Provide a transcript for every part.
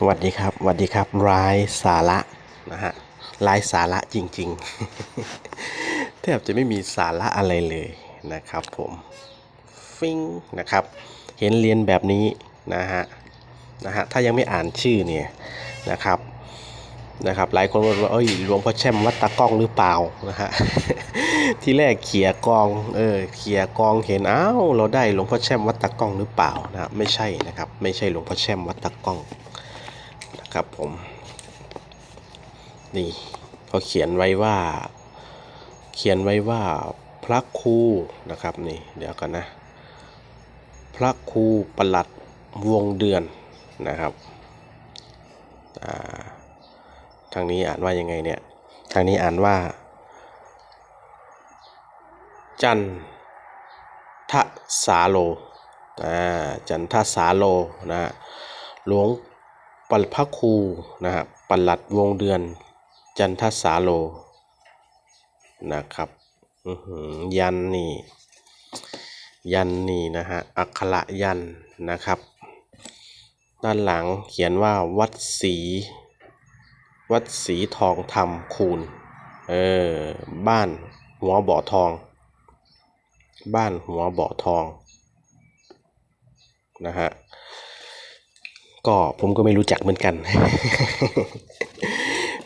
สวัสดีครับสวัสดีครับร้ายสาระนะฮะร้ายสาระจริงๆ แทบจะไม่มีสาระอะไรเลยนะครับผมฟิงนะครับ เห็นเรียนแบบนี้นะฮะนะฮะถ้ายังไม่อ่านชื่อเนี่ยนะครับนะครับหลายคนบอกว่าเอ้ยหลวงพ่อแช่มวัดตากล้องหรือเปล่านะฮะที่แรกเขี่ยกองเออเขี่ยกองเห็นอ้าวเราได้หลวงพ่อแช่มวัดตากล้องหรือเปล่านะไม่ใช่นะครับ ไม่ใช่หลวงพ่อแช่มวัดตากล้อง นะครับผม นี่เขาเขียนไว้ว่า เขียนไว้ว่าพระครูนะครับนี่เดี๋ยวกันนะ พระครูประหลัดวงเดือนนะครับาทางนี้อ่านว่ายังไงเนี่ยทางนี้อ่านว่า จันทสาโลจันทสาโลนะหลวง ปัลพครูนะฮะปลัดวงเดือนจันทสาโลนะครับยันนี่ ยันนี่นะฮะอักขระยันนะครับ ด้านหลังเขียนว่าวัดศรีวัดศรีทองธรรมคูณเออบ้านหัวบ่อทอง บ้านหัวบ่อทองนะฮะ ก็ผมก็ไม่รู้จักเหมือนกัน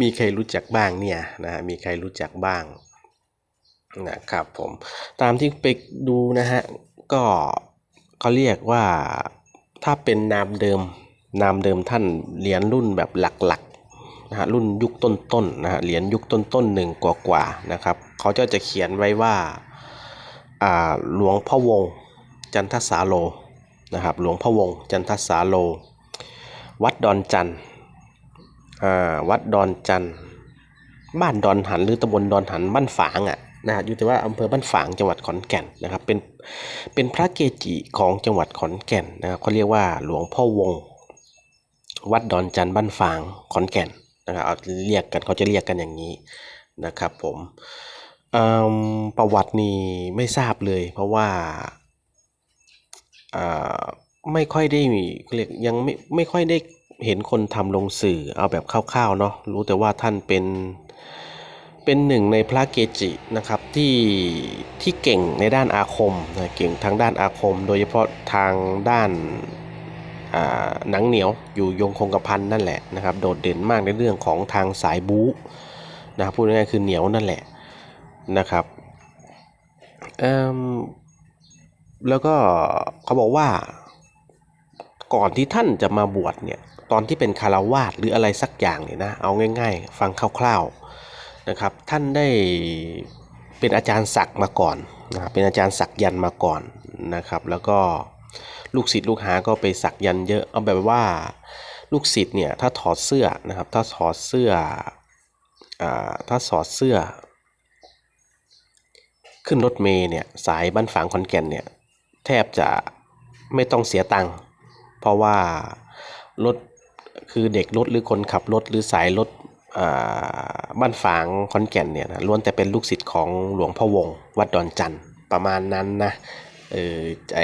มีใครรู้จักบ้างเนี่ยนะฮะมีใครรู้จักบ้างนะครับผมตามที่ไปดูนะฮะก็เขาเรียกว่าถ้าเป็นนามเดิมนามเดิมท่านเหรียญรุ่นแบบหลักๆนะฮะรุ่นยุคต้นๆนนะฮะเหรียญยุคต้นๆหนึ่งกว่าๆนะครับเขาจะจะเขียนไว้ว่าอ่าหลวงพ่อวงจันทสาโลนะครับหลวงพ่อวงจันทสาโล วัดดอนจันอ่าวัดดอนจันบ้านดอนหันหรือตำบลดอนหันบ้านฝางอะนะฮะอยู่แต่ว่าอำเภอบ้านฝางจังหวัดขอนแก่นนะครับเป็นเป็นพระเกจิของจังหวัดขอนแก่นนะครับเขาเรียกว่าหลวงพ่อวง วัดดอนจันบ้านฝางขอนแก่นนะครับเอาเรียกกันเขาจะเรียกกันอย่างนี้นะครับผมอืมประวัตินี่ไม่ทราบเลย เพราะว่าอ่าไม่ค่อยได้มีเรียกยังไม่ไม่ค่อยได้ เห็นคนทำลงสื่อเอาแบบคร่าวๆเนาะรู้แต่ว่าท่านเป็นเป็นหนึ่งในพระเกจินะครับที่ที่เก่งในด้านอาคมนะเก่งทางด้านอาคม โดยเฉพาะทางด้านหนังเหนียวอยู่ยงคงกระพันนั่นแหละนะครับโดดเด่นมากในเรื่องของทางสายบู๊นะครับพูดง่ายๆคือเหนียวนั่นแหละนะครับแล้วก็เขาบอกว่าก่อนที่ท่านจะมาบวชเนี่ย ตอนที่เป็นคาราวาสหรืออะไรสักอย่างเนี่ยนะเอาง่าย ๆ ฟังคร่าวๆนะครับ ท่านได้เป็นอาจารย์ศักมาก่อนนะเป็นอาจารย์ศักยันมาก่อนนะครับ แล้วก็ลูกศิษย์ลูกหาก็ไปสักยันเยอะเอาแบบว่าลูกศิษย์เนี่ยถ้าถอดเสื้อนะครับถ้าถอดเสื้ออถ้าถอดเสื้อ ขึ้นรถเมล์เนี่ยสายบ้านฝางขอนแก่นเนี่ยแทบจะไม่ต้องเสียตังค์เพราะว่ารถ คือเด็กรถหรือคนขับรถหรือสายรถบ้านฝางขอนแก่นเนี่ยนะล้วนแต่เป็นลูกศิษย์ของหลวงพ่อวง วัดดอนจันทร์ประมาณนั้นนะเออไอ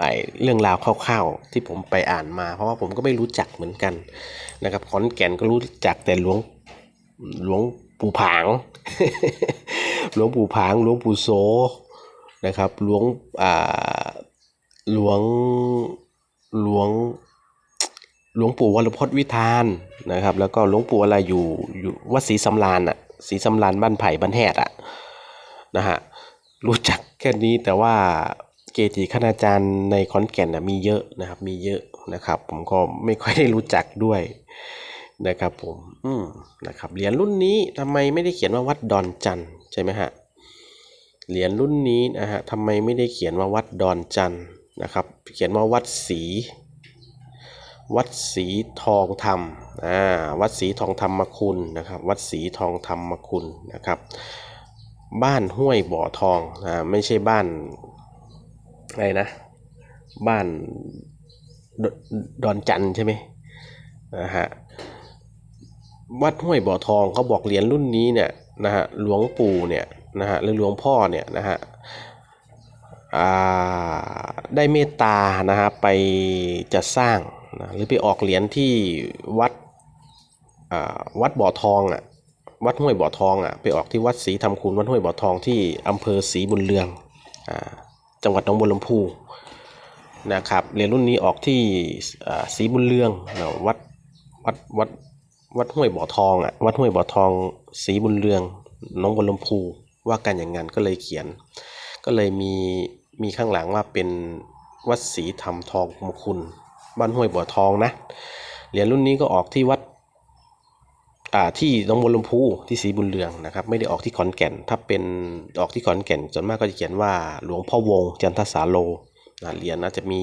ไอเรื่องราวคร่าวๆที่ผมไปอ่านมา เพราะว่าผมก็ไม่รู้จักเหมือนกันนะครับขอนแก่นก็รู้จักแต่หลวงหลวงปู่ผาง หลวงปู่ผาง หลวงปู่โสนะครับหลวงอ่าหลวงหลวง หลวงปู่วรพจน์วิธานนะครับ แล้วก็หลวงปู่อะไรอยู่อยู่วัดศรีสำรานอะศรีสำรานบ้านไผ่บ้านแฮดอะนะฮะรู้จักแค่นี้แต่ว่าเกจิคณาจารย์ในขอนแก่นนะมีเยอะนะครับ มีเยอะนะครับ ผมก็ไม่ค่อยได้รู้จักด้วยนะครับผม อืมนะครับเหรียญรุ่นนี้ทำไมไม่ได้เขียนว่าวัดดอนจันใช่ไหมฮะเหรียญรุ่นนี้นะฮะทำไมไม่ได้เขียนว่าวัดดอนจันนะครับ เขียนว่าวัดศรี วัดศรีทองธรรมอ่าวัดศรีทองธรรมคุณนะครับ วัดศรีทองธรรมคุณนะครับ บ้านห้วยบ่อทองอ่าไม่ใช่บ้านอะไรนะ บ้านดดอนจันใช่ไหมนะฮะวัดห้วยบ่อทองเขาบอกเหรียญรุ่นนี้เนี่ยนะฮะหลวงปู่เนี่ยนะฮะหรือหลวงพ่อเนี่ยนะฮะอ่าได้เมตตานะฮะไปจะสร้าง นะหรือไปออกเหรียญที่วัดวัดบ่อทองอะวัดห้วยบ่อทองอะไปออกที่วัดศรีธรรมคูณวัดห้วยบ่อทองที่อำเภอศรีบุญเรืองอ่าจังหวัดหนองบัวลำพูนะครับเหรียญรุ่นนี้ออกที่ศรีบุญเรืองนะวัดวัดวัดวัดห้วยบ่อทองอะวัดห้วยบ่อทองศรีบุญเรืองหนองบัวลำพูว่ากันอย่างนั้นก็เลยเขียน ก็เลยมีมีข้างหลังว่าเป็นวัดศรีธรรมทองมงคุณ บ้านห้วยบ่อทองนะ เหรียญรุ่นนี้ก็ออกที่วัดอ่าที่หนองบัวลำพูที่ศรีบุญเรืองนะครับ ไม่ได้ออกที่ขอนแก่น ถ้าเป็นออกที่ขอนแก่นส่วนมากก็จะเขียนว่าหลวงพ่อวงจันทสาโลนะเหรียญนะจะมี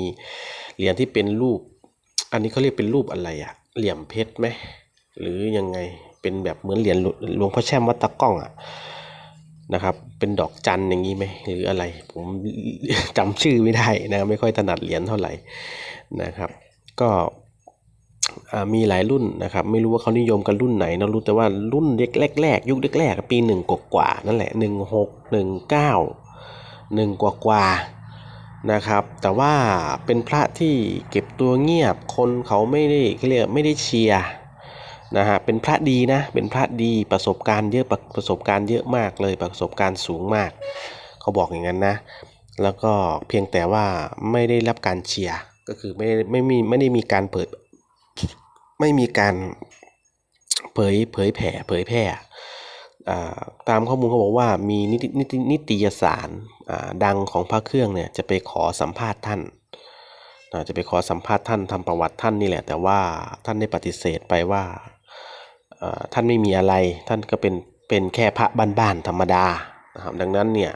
เหรียญที่เป็นรูป อันนี้เขาเรียกเป็นรูปอะไรอะเหลี่ยมเพชรไหมหรือยังไงเป็นแบบเหมือนเหรียญหลวงพ่อแช่มวัดตะก้องอะนะครับเป็นดอกจันอย่างนี้ไหมหรืออะไร ผมจำชื่อไม่ได้นะไม่ค่อยถนัดเหรียญเท่าไหร่นะครับ ก็มีหลายรุ่นนะครับ ไม่รู้ว่าเขานิยมกันรุ่นไหนนะรู้แต่ว่ารุ่นเด็กแรกๆยุคแรกๆปีหนึ่งกว่าๆนั่นแหละหนึ่งหกหนึ่งเก้าหนึ่งกว่าๆนะครับ แต่ว่าเป็นพระที่เก็บตัวเงียบคนเขาไม่ได้เรียกไม่ได้เชียร์นะฮะเป็นพระดีนะ เป็นพระดีประสบการณ์เยอะประประสบการณ์เยอะมากเลยประสบการณ์สูงมาก เขาบอกอย่างนั้นนะ แล้วก็เพียงแต่ว่าไม่ได้รับการเชียร์ ก็คือไม่ไม่มีไม่ได้มีการเปิดไม่มีการเผยเผยแผ่เผยแพร่ตามข้อมูลเขาบอกว่ามีนิตินิตินิตยสารดังของพระเครื่องเนี่ยจะไปขอสัมภาษณ์ท่านาจะไปขอสัมภาษณ์ท่านทำประวัติท่านนี่แหละ แต่ว่าท่านได้ปฏิเสธไปว่าท่านไม่มีอะไรท่านก็เป็นเป็นแค่พระบ้านๆธรรมดานะครับดังนั้นเนี่ย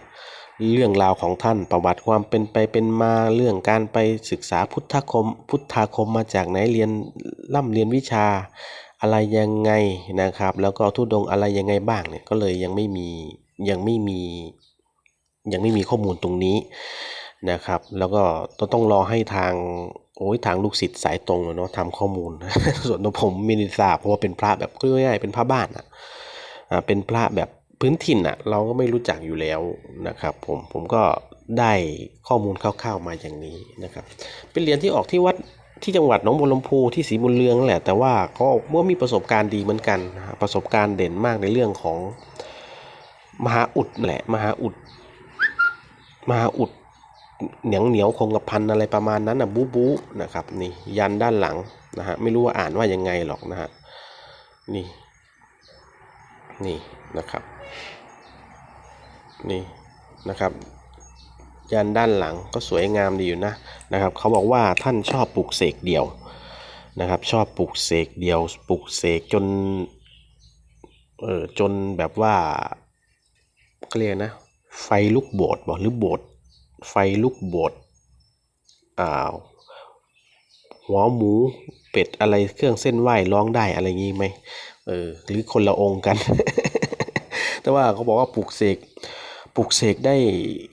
เรื่องราวของท่านประวัติความเป็นไปเป็นมาเรื่องการไปศึกษาพุทธคม พุทธาคมมาจากไหนเรียนร่ำเรียนวิชาอะไรยังไงนะครับ แล้วก็ทุดงอะไรยังไงบ้างเนี่ยก็เลยยังไม่มียังไม่มียังไม่มีข้อมูลตรงนี้นะครับ แล้วก็ต้องต้องรอให้ทางโอ้ยทางลูกศิษย์สายตรงเนาะทำข้อมูล ส่วนตัวผมไม่ได้ทราบเพราะว่าเป็นพระแบบง่ายๆเป็นพระบ้านอะเป็นพระแบบ พื้นถิ่นอะเราก็ไม่รู้จักอยู่แล้วนะครับ ผมผมก็ได้ข้อมูลคร่าวๆมาอย่างนี้นะครับ เป็นเหรียญที่ออกที่วัดที่จังหวัดหนองบัวลำพูที่ศรีบุญเรืองนั่นแหละ แต่ว่าก็ว่ามีประสบการณ์ดีเหมือนกันประสบการณ์เด่นมากในเรื่องของมหาอุดแหละมหาอุดมหาอุดเหนียวเหนียวคงกระพันอะไรประมาณนั้นนะบู๊บู๊นะครับนี่ยันด้านหลังนะฮะไม่รู้ว่าอ่านว่ายังไงหรอกนะฮะนี่นี่นะครับ นี่นะครับยันด้านหลังก็สวยงามดีอยู่นะนะครับเขาบอกว่าท่านชอบปลูกเสกเดี่ยวนะครับชอบปลูกเสกเดี่ยวปลูกเสกจนเออจนแบบว่าเขาเรียกนะไฟลุกโบสบอกหรือโบสไฟลุกโบสอ่าหัวหมูเป็ดอะไรเครื่องเส้นไหว้ร้องได้อะไรงี้ไหมเออหรือคนละองค์กัน แต่ว่าเขาบอกว่าปลูกเสก ปลูกเสกได้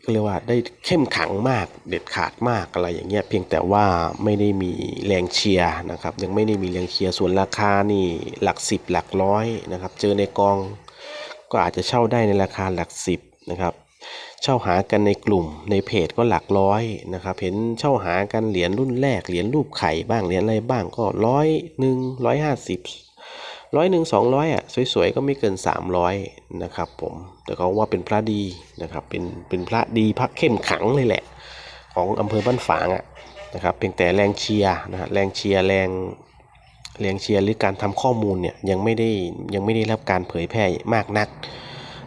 เขาเรียกว่าได้เข้มขังมากเด็ดขาดมากอะไรอย่างเงี้ยเพียงแต่ว่าไม่ได้มีแรงเชียร์นะครับ ยังไม่ได้มีแรงเชียร์ส่วนราคานี่หลักสิบหลักร้อยนะครับ เจอในกองก็อาจจะเช่าได้ในราคาหลักสิบนะครับ เช่าหากันในกลุ่มในเพจก็หลักร้อยนะครับ เห็นเช่าหากันเหรียญรุ่นแรกเหรียญรูปไข่บ้างเหรียญอะไรบ้างก็ร้อยหนึ่งร้อยห้าสิบ ร้อยหนึ่งสองร้อยอะสวยๆก็ไม่เกินสามร้อยนะครับผมแต่เขาว่าเป็นพระดีนะครับเป็นเป็นพระดีพระเข้มขังเลยแหละ ของอำเภอบ้านฝางอะนะครับเพียงแต่แรงเชียร์นะฮะแรงเชียร์แรงแรงเชียร์หรือการทำข้อมูลเนี่ยยังไม่ได้ยังไม่ได้รับการเผยแพร่มากนัก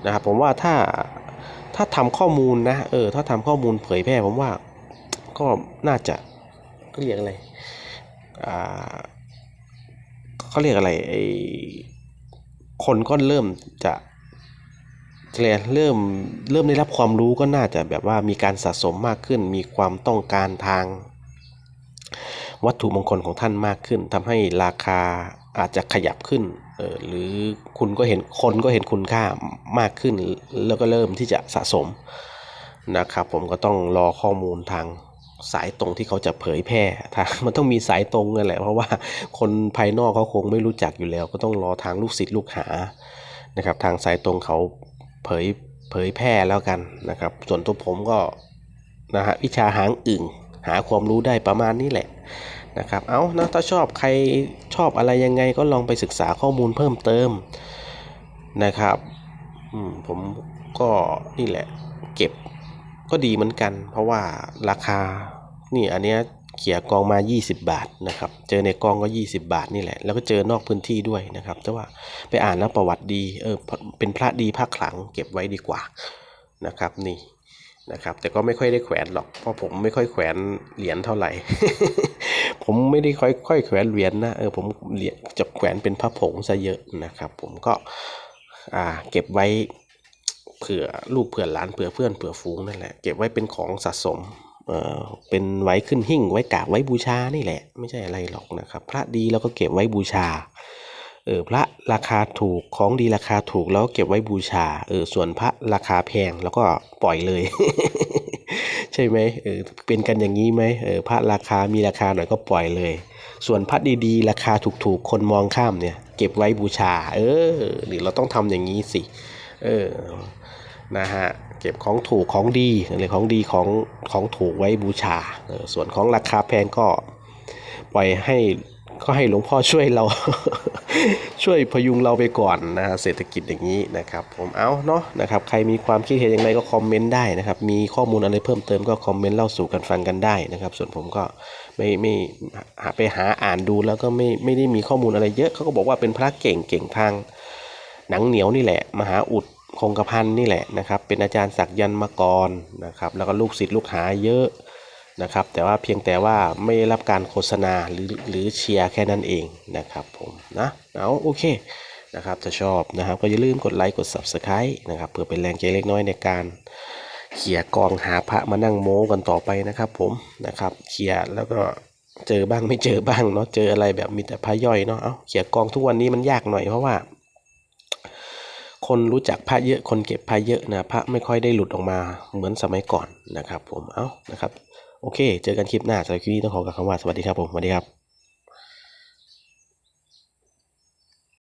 นะครับผมว่าถ้าถ้าทำข้อมูลนะเออถ้าทำข้อมูลเผยแพร่ผมว่าก็น่าจะก็เรียกอะไรอ่า เขาเรียกอะไรไอคนก็เริ่มจะเรียเริ่มเริ่มได้รับความรู้ก็น่าจะแบบว่ามีการสะสมมากขึ้น มีความต้องการทาง วัตถุมงคลของท่านมากขึ้นทำให้ราคาอาจจะขยับขึ้นเออหรือคุณก็เห็นคนก็เห็นคุณค่ามากขึ้น แล้วก็เริ่มที่จะสะสมนะครับ ผมก็ต้องรอข้อมูลทาง สายตรงที่เขาจะเผยแพร่ทางมันต้องมีสายตรงนั่นแหละ เพราะว่าคนภายนอกเขาคงไม่รู้จักอยู่แล้ว ก็ต้องรอทางลูกศิษย์ลูกหานะครับ ทางสายตรงเขาเผยเผยแพร่แล้วกันนะครับ ส่วนตัวผมก็นะฮะวิชาหางอึ่งหาความรู้ได้ประมาณนี้แหละนะครับ เอานะถ้าชอบใครชอบอะไรยังไงก็ลองไปศึกษาข้อมูลเพิ่มเติมนะครับผมก็นี่แหละเก็บ ก็ดีเหมือนกัน เพราะว่าราคา นี่อันเนี้ยเขียกองมา 20 บาทนะครับ เจอในกองก็ 20 บาทนี่แหละ แล้วก็เจอนอกพื้นที่ด้วยนะครับ แต่ว่าไปอ่านแล้วประวัติดี เออ เป็นพระดีพระขลังเก็บไว้ดีกว่านะครับนี่นะครับ แต่ก็ไม่ค่อยได้แขวนหรอก เพราะผมไม่ค่อยแขวนเหรียญเท่าไหร่ ผมไม่ได้ค่อยค่อยแขวนเหรียญนะเออผมจะแขวนเป็นพระผงซะเยอะนะครับ ผมก็อ่าเก็บไว้ เผื่อลูกเผื่อหลานเผื่อเพื่อนเผื่อฝูงนั่นแหละเก็บไว้เป็นของสะสมเอ่อเป็นไว้ขึ้นหิ้งไว้กราบไว้บูชานี่แหละ ไม่ใช่อะไรหรอกนะครับ พระดีแล้วก็เก็บไว้บูชาเออพระราคาถูกของดีราคาถูกแล้วเก็บไว้บูชาเออส่วนพระราคาแพงแล้วก็ปล่อยเลย ใช่ไหมเออเป็นกันอย่างนี้ไหมเออพระราคามีราคาหน่อยก็ปล่อยเลย ส่วนพระดีๆ ราคาถูกๆ คนมองข้ามเนี่ย เก็บไว้บูชา เออหรือเราต้องทำอย่างนี้สิ เออ นะฮะเก็บของถูกของดีอะไรของดีของของถูกไว้บูชา ส่วนของราคาแพงก็ปล่อยให้ก็ให้หลวงพ่อช่วยเรา ช่วยพยุงเราไปก่อนนะฮะเศรษฐกิจอย่างนี้นะครับ ผมเอาเนาะนะครับใครมีความคิดเห็นอย่างไรก็คอมเมนต์ได้นะครับ มีข้อมูลอะไรเพิ่มเติมก็คอมเมนต์เล่าสู่กันฟังกันได้นะครับ ส่วนผมก็ไม่ไม่หาไปหาอ่านดูแล้วก็ไม่ไม่ได้มีข้อมูลอะไรเยอะเขาก็บอกว่าเป็นพระเก่งเก่งทางหนังเหนียวนี่แหละ มหาอุด คงกระพันนี่แหละนะครับเป็นอาจารย์ศักยันต์มาก่อนนะครับแล้วก็ลูกศิษย์ลูกหาเยอะนะครับแต่ว่าเพียงแต่ว่าไม่ได้รับการโฆษณาหรือหรือเชียร์แค่นั้นเองนะครับผมนะเอาโอเคนะครับถ้าชอบนะครับก็อย่าลืมกดไลค์กด Subscribe นะครับเพื่อเป็นแรงใจเล็กน้อยในการเขี่ยกองหาพระมานั่งโม้กันต่อไปนะครับผมนะครับเขี่ยแล้วก็เจอบ้างไม่เจอบ้างเนาะเจออะไรแบบมีแต่พระย่อยเนาะเอาเขี่ยกองทุกวันนี้มันยากหน่อยเพราะว่า คนรู้จักพระเยอะคนเก็บพระเยอะนะพระไม่ค่อยได้หลุดออกมาเหมือนสมัยก่อนนะครับ ผมเอ้านะครับ โอเค เจอกันคลิปหน้าสำหรับคลิปนี้ต้องขอกล่าวคำว่าสวัสดีครับผมสวัสดีครับ